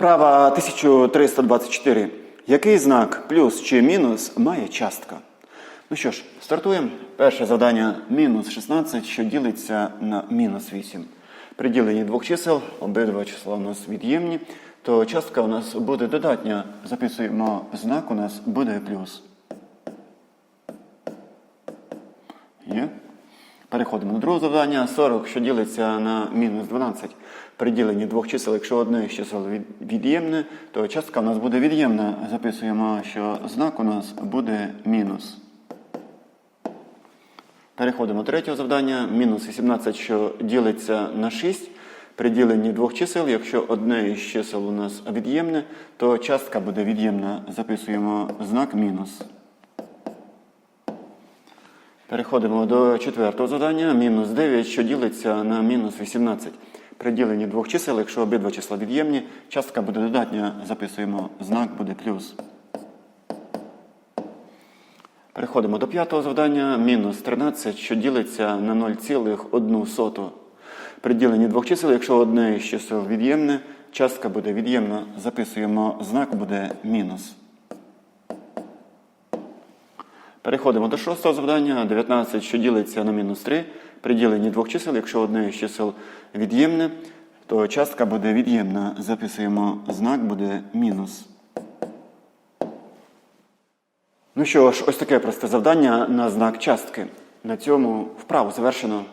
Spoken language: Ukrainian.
Вправа 1324. Який знак плюс чи мінус має частка? Ну що ж, стартуємо. Перше завдання мінус 16, що ділиться на мінус 8. При діленні двох чисел, обидва числа у нас від'ємні, то частка у нас буде додатня. Записуємо знак, у нас буде плюс. Є? Переходимо до другого завдання. 40, що ділиться на мінус 12. При діленні двох чисел, якщо одне з чисел від'ємне, то частка у нас буде від'ємна. Записуємо, що знак у нас буде мінус. Переходимо до третього завдання. Мінус 18, що ділиться на 6. При діленні двох чисел, якщо одне із чисел у нас від'ємне, то частка буде від'ємна. Записуємо знак мінус. Переходимо до четвертого завдання. Мінус 9, що ділиться на мінус 18. При діленні двох чисел, якщо обидва числа від'ємні, частка буде додатня, записуємо знак буде плюс. Переходимо до п'ятого завдання. Мінус 13, що ділиться на 0,1. При діленні двох чисел, якщо одне із чисел від'ємне, частка буде від'ємна, записуємо знак буде мінус. Переходимо до шостого завдання. 19, що ділиться на мінус 3. При діленні двох чисел, якщо одне з чисел від'ємне, то частка буде від'ємна. Записуємо знак буде мінус. Ну що ж, ось таке просте завдання на знак частки. На цьому вправу завершено.